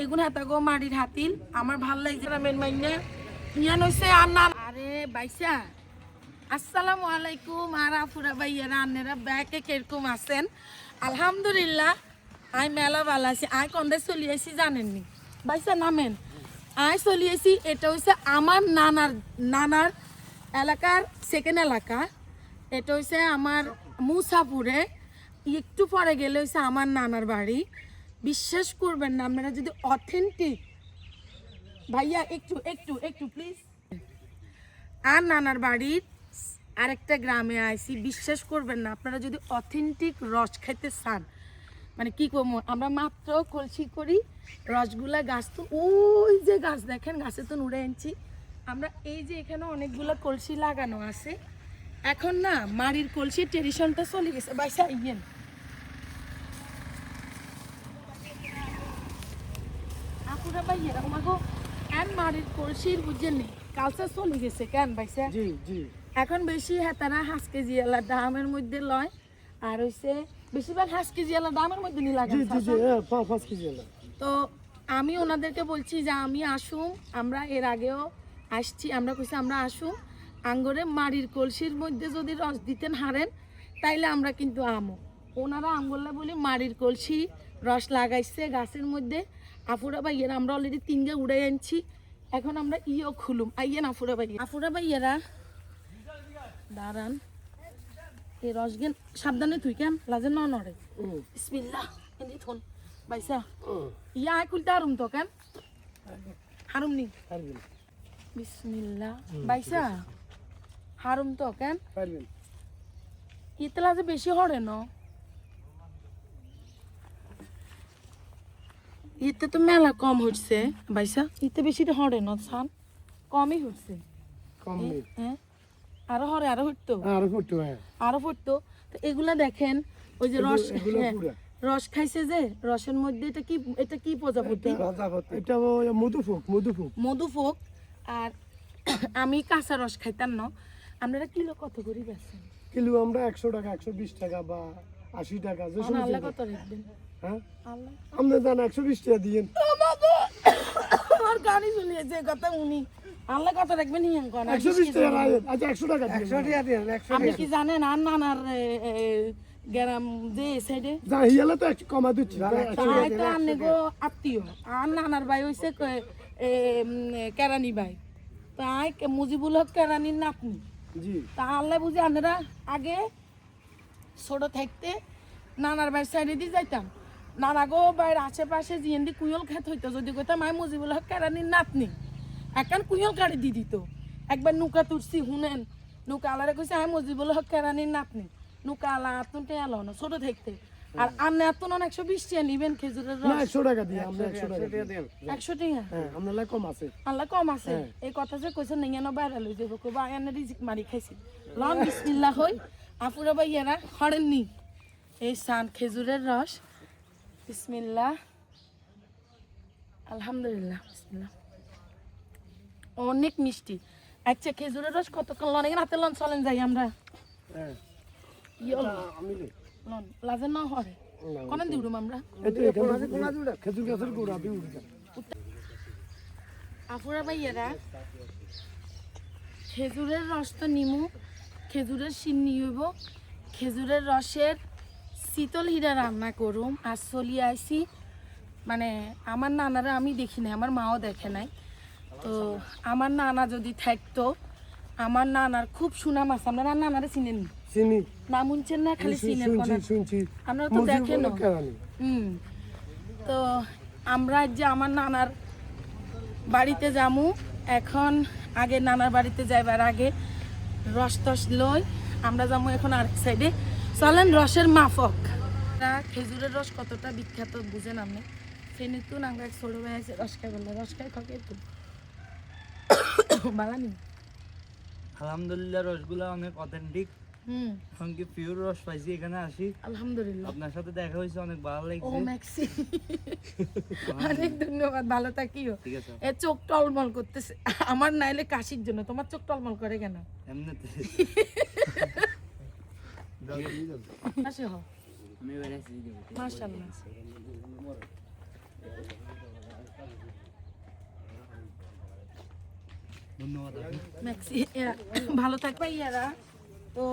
এগুলো হাতাগো মাটির হাতিল, আমার ভালো লাগছে না মেন মাইনে ইয়ান হইছে আর না আরে বাইসা, আসসালামু আলাইকুম। আর আফুরা ভাইয়ারা, আন্নেরা ব্যাকে কীরকম আছেন? আলহামদুলিল্লাহ, আই মেলা ভালো আছি। আই কন্দে চলি আইছি জানেননি? বাইসা নামেন। আই চলি আইছি, এটা হইছে আমার নানার নানার এলাকার সেকেন্ড এলাকা। এটা হইছে আমার মুসাপুরে। একটু পরে গেলে হইছে আমার নানার বাড়ি। বিশ্বাস করবেন না, আপনারা যদি অথেন্টিক ভাইয়া, একটু একটু একটু প্লিজ আর নানার বাড়ির আরেকটা গ্রামে আইছি বিশ্বাস করবেন না, আপনারা যদি অথেন্টিক রস খাইতে চান মানে কি করব আমরা মাত্র কলসি করি, রসগুলা গাছ তো, ওই যে গাছ দেখেন, গাছে তো নুড়ে আনছি আমরা এই যে এখানে অনেকগুলো কলসি লাগানো আছে, এখন না, মাড়ির কলসির ট্রেডিশনটা চলে গেছে। বাইসা ইয়েন আপুরা ভাই এরকম আগো কেন মাড়ির কলসির বুঝছেন নি কালচার চলে গেছে কেন বাইসা জি জি। এখন বেশি হেতারা হাঁস কেজি এলা দামের মধ্যে লয় আর হইছে বেশিরভাগ হাঁস কেজি এলা দামের মধ্যে নি লাগে জি জি পাঁচ কেজি এলাম তো আমি ওনাদেরকে বলছি যে আমি আসুম আমরা এর আগেও আসছি আমরা কইছি আমরা আসুম। আঙ্গরে মাড়ির কলসির মধ্যে যদি রস দিতেন হারেন তাইলে আমরা কিন্তু আমো। ওনারা আঙ্গুল্লা বলি মাড়ির কলসি রস লাগাইছে গাছের মধ্যে আফুরা ভাইয়েরা আমরা অলরেডি তিনগে উড়ে আনছি। এখন আমরা ইও খুলুম। আইয়েন আফুরা ভাইয়া। আফুরা ভাইয়েরা দাঁড়ান। এই রস গেন সাবধানে তুই কেন? লাজে ন নড়ে। বিসমিল্লাহ এনে থন। বাইসা। ইয়া আয় খুলতে হারুম তো কেন? হারুম নি? পারবেন বিসমিল্লাহ। বাইসা হারুম তো কেন? পারবেন ইতলা যে বেশি হরে ন? ইতে তো মেলা কম হচ্ছে। বাইসা ইতে বেশি হরে ন সান কমই হচ্ছে। কম নেই হ্যাঁ আরও হরে আরও হইতো আর ফুটু হ্যাঁ। আরও ফুটতো। তো এগুলা দেখেন ওই যে রস হ্যাঁ। রস খাইছে যে রসের মধ্যে এটা কি এটা কি প্রজাপতি? এটা ওই মধুফুক মধুফুক। মধুফক। আর আমি কাঁচা রস খাইতাম না। আপনারা কিলো কত করে বেছেন কিলো আমরা একশো টাকা একশো বিশ টাকা বা আশি টাকা যে আল্লাহ কত রাখবেন হ্যাঁ? আল্লাহ। আপনি দেন একশো বিশ টাকা দিয়েন। আমার গাড়ি চলিয়েছে কথা উনি। আল্লাহ কত রাখবেন হিয়াং কোন একশো বিশ টাকা রাখেন আচ্ছা একশো টাকা একশো টাকা দিয়েন আপনি কি জানেন আর নানার গ্রাম যে সাইডে যা হিয়ালে তো একটু কমা দিচ্ছি। তাই তো আনে গো আত্মীয়। আর নানার ভাই হইছে কেরানি ভাই। তাই মুজিবুল হক কেরানির নাতনি। জি। তাহলে বুঝি আপনারা আগে ছোট থাকতে নানার বাড়ির সাইডে দিয়ে যাইতাম। নানা গো বাইরের আশেপাশে জিএনডি কুইল খেত হইতো যদি কইতাম আমি মুজিবুল হক কেরানির নাতনি। একান কুইল কাড়ি দি দিত। একবার নৌকা তুলছি শুনেন নৌকা আলারে কইছে আমি মুজিবুল হক কেরানির নাতনি? নৌকা আলা আতুন টেয়ালো না ছোট থাকতে আর আন্নে এত না একশো বিশ টিয়া নিবেন খেজুরের না রস। একশো টাকা দিয়ে আমরা একশো টাকা একশো টিয়া হ্যাঁ লাগে কম আছে। আল্লাহ কম আছে? হ্যাঁ। এই কথা যে কইছে নিয়ে বাইরে লই যাব কবা আয়ানে রিজিক মারি খাইছি। লন বিসমিল্লাহ হই। আপুরা ভাইয়ারা হরেননি। এই সান খেজুরের রস। বিসমিল্লাহ। আলহামদুলিল্লাহ বিসমিল্লাহ। অনেক মিষ্টি। আচ্ছা খেজুরের রস কতক্ষণ লন? এখানে হাতে লন চলেন যাই আমরা। হ্যাঁ। ইয়ো আমি নেই। লন লাজে ন হরে আমরা? খেজুর গাছের গোড়া দিয়ে উঠে যান। আপুরা ভাইয়ারা খেজুরের রস তো নিমু। খেজুরের সিন্নি হইব খেজুরের রসের শীতল হীরা রান্না করুম আর চলি আইসি মানে আমার নানারা আমি দেখি নাই আমার মাও দেখে নাই। তো আমার নানা যদি থাকতো আমার নানার খুব সুনাম আছে আপনারা নানারে চিনেন? নি? চিনি। নাম শুনছেন না? খালি চিনেন শুনছি আপনারা তো দেখেন হুম। তো আমরা যে আমার নানার বাড়িতে যামু এখন আগে নানার বাড়িতে যাইবার আগে রস টস লই আমরা যাব এখন আরেক সাইডে চলেন রসের মাফক। খেজুরের রস কতটা বিখ্যাত বুঝেন আপনি? ফেনে তো নাঙ্গা এক ছোট ভাই আছে রস খাই বললে রস খাই খাকে তো। বাগানি? আলহামদুলিল্লাহ রসগুলা অনেক অথেন্টিক হুম। এমনকি পিওর রস পাইছি এখানে আসি। আলহামদুলিল্লাহ। আপনার সাথে দেখা হয়েছে অনেক ভালো ও লাগছে। ম্যাক্সি। অনেক ধন্যবাদ ভালো থাকিও। ঠিক আছে। এ চোখ টলমল করতেছে। আমার নাইলে কাশির জন্য তোমার চোখ টলমল করে কেন? এমনিতে। ভালো থাকবে ইয়ারা তো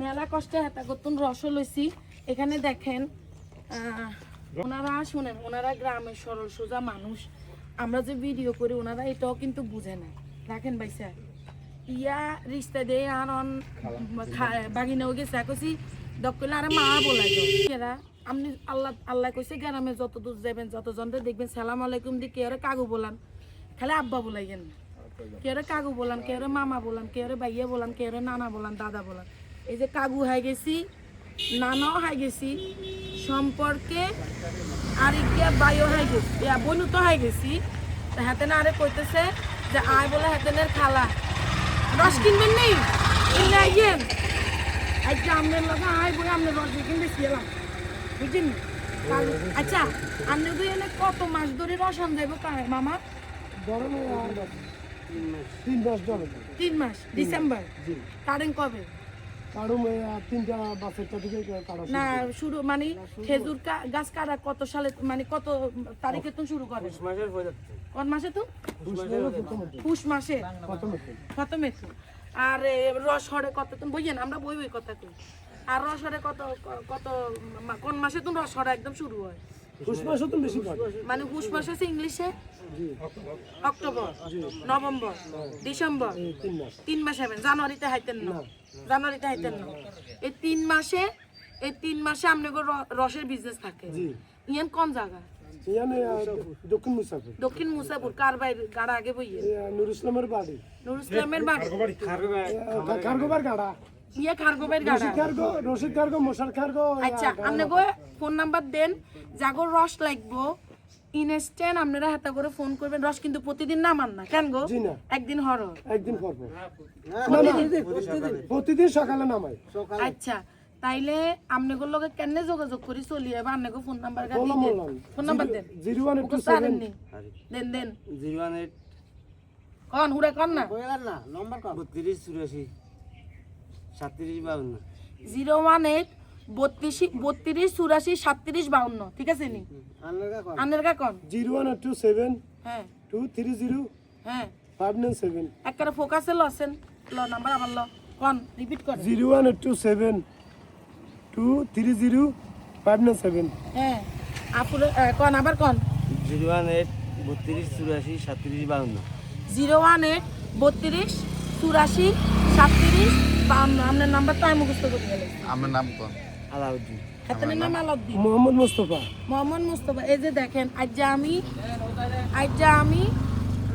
মেলা কষ্টে হাতা গতুন রস লইছি। এখানে দেখেন ওনারা শুনেন, ওনারা গ্রামের সরল সোজা মানুষ। আমরা যে ভিডিও করি, ওনারা এটাও কিন্তু বুঝে না। রাখেন ভাই স্যার। ইয়া রিস্তা দে আর বাগিনাও গেছে কইছি দক্কলে আরে মা বলাই এরা আপনি আল্লাহ আল্লাহ কইছে গ্রামে যত দূর যাবেন যত জনদের দেখবেন, সালাম আলাইকুম দি কে ওরে কাগু বলান? খালি আব্বা বলাইয়েন কেউ কাকু বলান কেউ মামা বলান কেউ ভাইয়া বলান কেউ নানা বলান, দাদা বলান। এই যে কাকু হাই গেছি, নানাও হাই গেছি, সম্পর্কে আর ইকিয়া বাইও হাই গেছি বনু তো হাই গেছি হাতে না আরে কইতেছে যে আয় বলে হাতেনের খালা। রস কিনবেন নেই কিনে আইয়েন আজকে আপনার লগে আই বই আপনার রস কিনবে ছিলাম বুঝছেন আচ্ছা আপনি দুই এনে কত মাস ধরে রসান যাইব মামা ধরেন তিন মাস তিন মাস ডিসেম্বর কারেন্ট কবে না শুরু মানে খেজুর গাছ কাটা কত সালে মানে কত তারিখে তো শুরু করে? কোন মাসে তো? পুষ মাসে। আর রস হরে কত তুমি বইয়েন আমরা বই বই কথা কই। আর রস হরে কত কত মা- কোন মাসে তো রস হরে একদম শুরু হয়? তো বেশি পাই মানে মাসে আছে ইংলিশে? October November December. তিন মাস। হবেন জানুয়ারিতে হাইতেন না। জানুয়ারিতে হাইতেন না। এই তিন মাসে এই তিন মাসে আপনাদের র- রসের বিজনেস থাকে। ইয়ান কোন জায়গা? ইয়ানে দক্ষিণ মুসাফির। দক্ষিণ মুসাপুর কার বাইরে গাড়া আগে বইয়ে? নুর ইসলামের বাড়ি। নুর ইসলামের বাড়ি খারগোবার গাড়া। ইয়া খারগোবের গাড়া রশিদ খারগো রশিদ খারগো মশার খারগো আচ্ছা আপনি গো ফোন নাম্বার দেন জাগর রস লাগবো। ইনস্ট্যান্ট আপনারা হাতে করে ফোন করবেন। রস কিন্তু প্রতিদিন নামান না কেন গো? একদিন হর একদিন পর পর না না। প্রতিদিন সকালে নামাই। আচ্ছা তাইলে আপনাদের লগে কেন যোগাযোগ করি? চলি এবার আপনাকে ফোন নাম্বার বললাম দেন। ফোন নাম্বার দেন। জিরো ওয়ান এইট টু মুখস্থ সেভেন। আনেননি? দেন দেন। জিরো ওয়ান এইট কন হুড়ে কন না? বত্রিশ চুরাশি। সাতত্রিশ বাউন্ন। জিরো ওয়ান এইট বত্রিশ বত্রিশ চুরাশি সাতত্রিশ বাউন্ন। ঠিক আছে নি? আনের কা কন? জিরো ওয়ান টু সেভেন হ্যাঁ। টু থ্রি জিরো হ্যাঁ। Five nine seven. একটা ফোকাসে লসেন ল নাম্বার আবার ল। কন? রিপিট করে। Zero one two seven two three zero five nine seven. হ্যাঁ। আপুরে কন? আবার কন? জিরো ওয়ান এইট বত্রিশ চুরাশি সাতত্রিশ বাউন্ন। জিরো ওয়ান এইট বত্রিশ চুরাশি সাতত্রিশ আপনার নাম্বার তো আমি মুখস্থ করে গেলে আমার নাম কোন? আলাউদ্দিন। হাতের নাম আলাউদ্দিন। মোহাম্মদ মোস্তফা। মোহাম্মদ মুস্তফা। এই যে দেখেন আজ যে আমি আজ যে আমি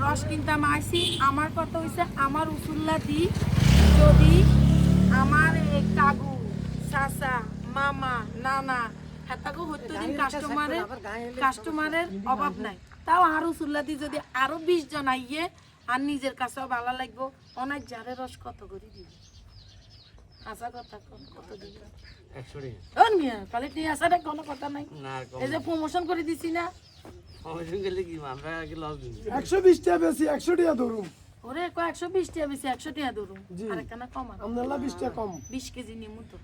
রস কিনতাম আইসি আমার কথা হইছে আমার উসুল্লা দি যদি আমার এই কাগু চাচা মামা নানা হেতাগো হইতো দিন কাস্টমারের কাস্টমারের অভাব নাই। তাও আর উসুল্লা দি যদি আরও বিশ জন আইয়ে আর নিজের কাছেও ভালো লাগবো অনেক জারে রস কত করে দিবে? আসা কথা কত দিবে একশো টাকা ও মিয়া কোয়ালিটি আসাটা কোনো কথা নাই। না আর কম এই যে প্রমোশন করে দিছি না। কি আমরা আগে লস দিই একশো বিশ টাকা বেশি একশো টাকা ধরুন। ওরে একশো বিশ টাকা বেশি একশো টাকা ধরুন। আর একখানা বিশ টাকা কম। বিশ কেজি নিমু তো।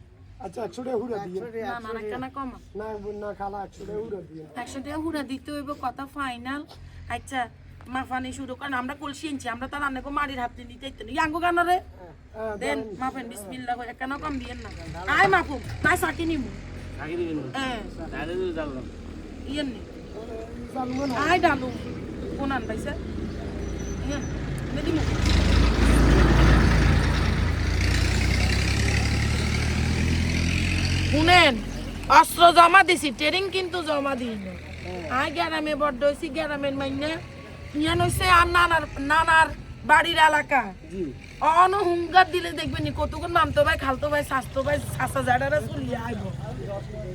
আচ্ছা একশো টাকা হুড়া দিয়ে। না খালা টাকা হুড়া দিয়ে। একশো টাকা হুড়া দিতে হইব কথা ফাইনাল আচ্ছা মাফানি শুরু করেন আমরা কলসি আনছি আমরা তার রান্না মাড়ির হাতে নিতে নি। ইয়াঙ্গো গানারে দেন মাফেন বিসমিল্লাহ করে একখানা কম দিয়েন না আয় মাফু তাই সাকি নিমু আগে দিবেন হ্যাঁ তাহলে তো জানলাম ইয়েন নি জানব না আয় ডালু কোনান পাইছে ইয়েন শুনেন অস্ত্র জমা দিছি ট্রেনিং কিন্তু জমা দিই আই গ্যারামে বড্ড হয়েছি গ্যারামের মাইনে ইয়ান হয়েছে আর নানার নানার বাড়ির এলাকা। অন হুঙ্গার দিলে দেখবেন কতক্ষণ মামতো ভাই খালতো ভাই স্বাস্থ্য ভাই সাসা জাডারা চলিয়ে আইব।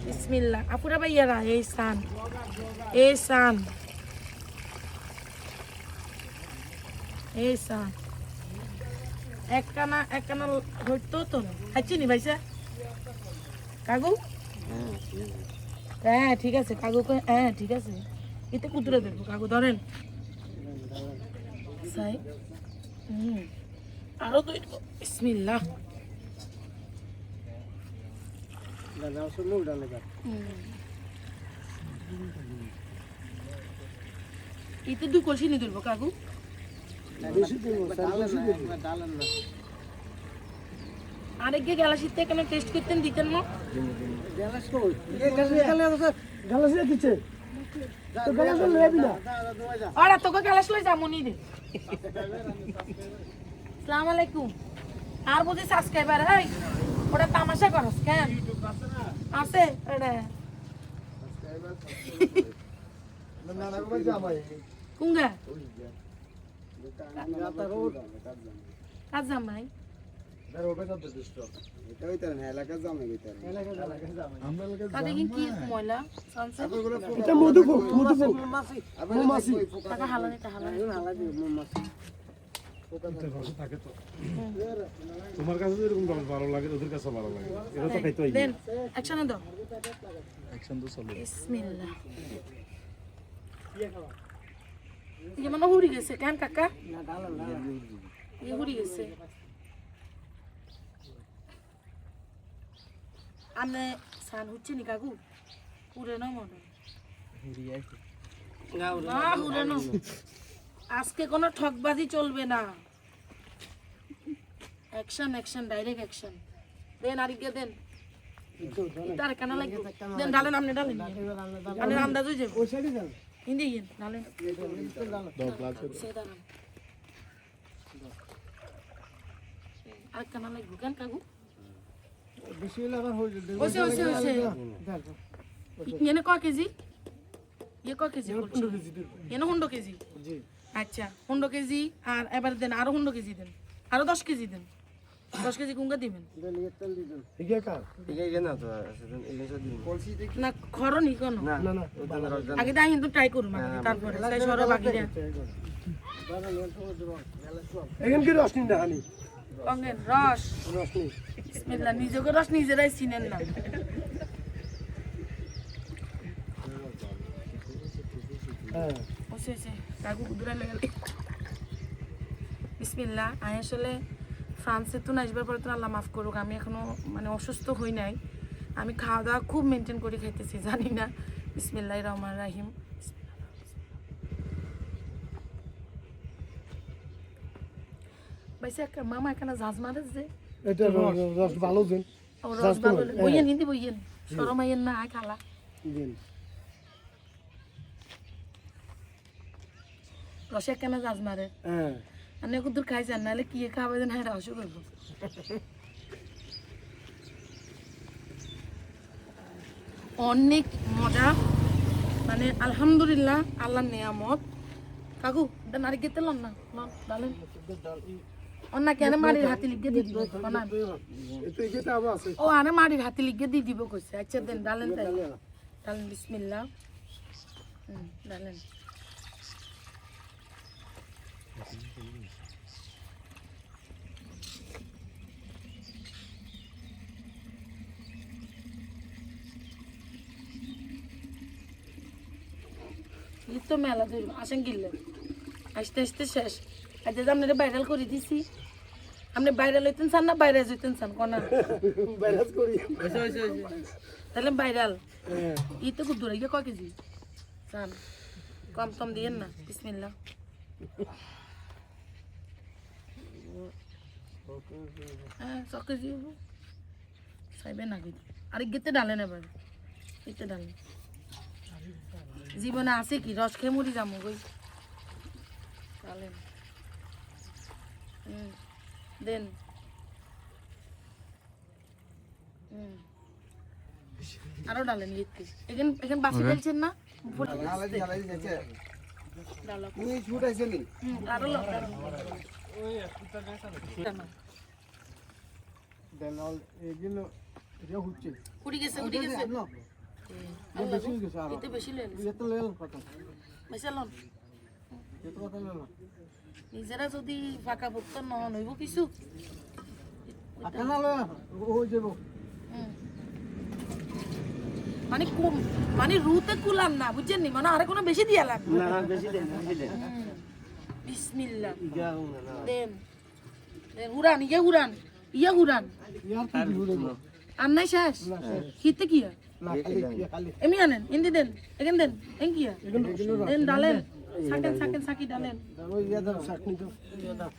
বিসমিল্লাহ। আপুরা ভাই ইয়ারা এই সান এই সান। এই সান। একখানা একখানা হইতো তো না খাইছি নি ভাইসা? কাগু হ্যাঁ ঠিক আছে। কাগু হ্যাঁ ঠিক আছে। এতে কুতুরে দেবো কাগু ধরেন। সাই। আরও দুই বিসমিল্লাহ। এতে দুই কলসি নিয়ে তুলবো কাকু। দেবো আরেকগে গ্যালাসিতে কেন টেস্ট করতেন দিতেন না? গালাসিয়া দিচ্ছে। তো গালাসিয়া লেবি না। আরে তোকে গ্যালাস লই যাব নি রে। সালাম আলাইকুম। আর বুঝি সাবস্ক্রাইবার এই ওটা তামাশা করস কেন? আছে কুঙ্গা? কাজ জামাই? তোমার কাছে যেরকম ভালো লাগে ওদের কাছে ভালো লাগে। এটা তো খাইতে হয় দেন অ্যাকশনে দাও। অ্যাকশন তো চলো। বিসমিল্লাহ। ইয়ে মানে হুড়ি গেছে কেন কাকা? ইয়ে হুড়ি গেছে। আনে সান হচ্ছে নি কাকু পুরে না মনে না হুড়ে না আজকে কোনো ঠকবাজি চলবে না অ্যাকশন অ্যাকশন ডাইরেক্ট অ্যাকশন দেন আরিকে দেন তার কেন লাগবে দেন ডালেন আপনি ডালেন আপনি আন্দাজ হয়ে যাবে হিন্দি গিয়ে ডালেন আর কেন লাগবে কেন কাকু ওসে ওসে ওসে এনে ক কেজি? ইয়ে ক কেজি এনে হুন্ডো কেজি আচ্ছা হুন্ডো কেজি আর এবার দেন আরও হুন্ডো কেজি দেন। আরও দশ কেজি দেন। দশ কেজি কুঙ্গা দিবেন। কার? না খরনি কোনো। আগে তাই কিন্তু ট্রাই করুন আগে, তারপরে। তাই সরো বাকি দেন। কি রস নিন দেখানি? রস। রস নিন বিসমিল্লাহ, নিজেকে রস নিজেরাই চিনেন না। কাকু আমি আসলে ফ্রান্সে তো পরে তো আল্লাহ মাফ করুক, আমি এখনও মানে অসুস্থ হই নাই। আমি খাওয়া দাওয়া খুব মেনটেন করে খাইতেছি, জানি না। বিসমিল্লাহ রহমান রাহিম। বাইসে, মামা এখানে ঝাঁজ মারে যে। এটা রস ভালো দিন রস ভালো বইয়েন হিন্দি বইয়েন। সরম আইয়েন না খালা। দিন রসে কেন ঝাঁজ মারে? হ্যাঁ। আমি কুদুর খাইছেন নাহলে কি হ্যাঁ রসও করব অনেক মজা। মানে আলহামদুলিল্লাহ আল্লাহর নিয়ামত। কাকু এটা নারী গেতে লন না। ডালেন। অন্য কেন মাটির হাতে লিখে দিয়ে দিব ও আরে হাতে লিখে দিয়ে দিব কইছে আচ্ছা দেন ডালেন তাই। ডালেন বিসমিল্লাহ। হুম, ডালেন। তো মেলা ধরব আসেন গিললে। আসতে আসতে শেষ। আজ যে আপনারা ভাইরাল করে দিছি। আপনি ভাইরাল হইতেন চান না বাইরে যেতেন চান? কোনা ব্যালেন্স করি। তাহলে ভাইরাল হ্যাঁ। ই তো খুব দূরে গিয়ে কয় কেজি? চান। কম টম দিয়েন না বিসমিল্লা হ্যাঁ ছ কেজি হব চাইবেন না কিন্তু আর গেতে ডালেন এবার এতে ডালেন জীবনে আছে কি? রস খেয়ে মরি যাব গই ডালেন দেন। আরও ডালেন ইয়েতে এখান এখান বাসি ফেলছেন না? উড়ি গেছে উড়ি গেছে। এতে বেশি গেছে। এটা লেল কথা বেশি লন। কথা লেল নিজেরা যদি ফাঁকা ভুক্ত নহন হইব কিছু। মানে কম মানে রুতে কুলাম না বুঝছেন নি? মানে আরে কোনো বেশি দিয়া লাগবে না বেশি দেন বেশি দেন। বিসমিল্লাহ। দেন। দেন উড়ান ইয়ে উড়ান ইয়ে উড়ান। আর নাই শেষ? খিতে কি এমনি আনেন হিন্দি দেন এখান দেন এন কি দেন ডালেন। সাকেন সাকেন সাকি ডালেন। ওই ইয়া দাও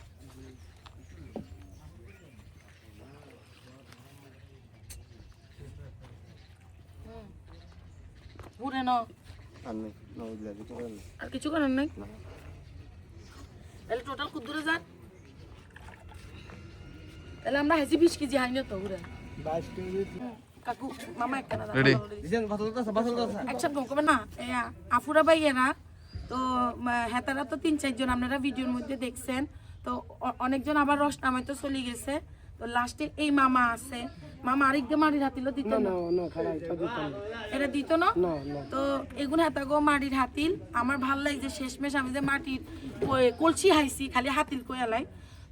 ঘুরে আর নেই নবদ লাগে তো আর কিছু করেন নাই? তাহলে টোটাল কত দূরে যান। তাহলে আমরা হেসি বিশ কেজি হাইনি তো ঘুরে বাইশ কেজি। কাকু মামা একটা না? দিছেন একসাথে না। এ, আফুরা ভাই এরা তো হেতারা তো তিন চারজন আপনারা ভিডিওর মধ্যে দেখছেন। তো অনেকজন আবার রস নামাইতে চলে গেছে। তো লাস্টে এই মামা আছে। মামা আরেককে মারির হাতিল দিত না। এটা দিত না। তো এগুলো হাতা গো মাটির হাতিল। আমার ভালো লাগছে শেষমেশ আমি যে মাটির কলসি হাইছি খালি হাতিল কয়ালাই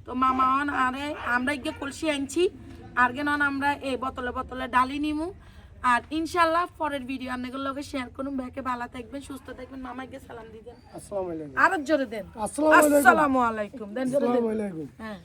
তো মামা অন আরে আমরা গিয়ে কলসি আনছি। আর গে নন আমরা এই বোতলে বোতলে ডালি নিমু। আর ইনশাল্লাহ পরের ভিডিও আপনাদের লগে শেয়ার করুন। ভাইকে ভালো থাকবেন সুস্থ থাকবেন। মামাকে সালাম দিবেন আসসালামু আলাইকুম। আরও জোরে দেন। আসসালামু আলাইকুম। আসসালামু আলাইকুম। দেন জোরে দেন। আসসালামু আলাইকুম। হ্যাঁ।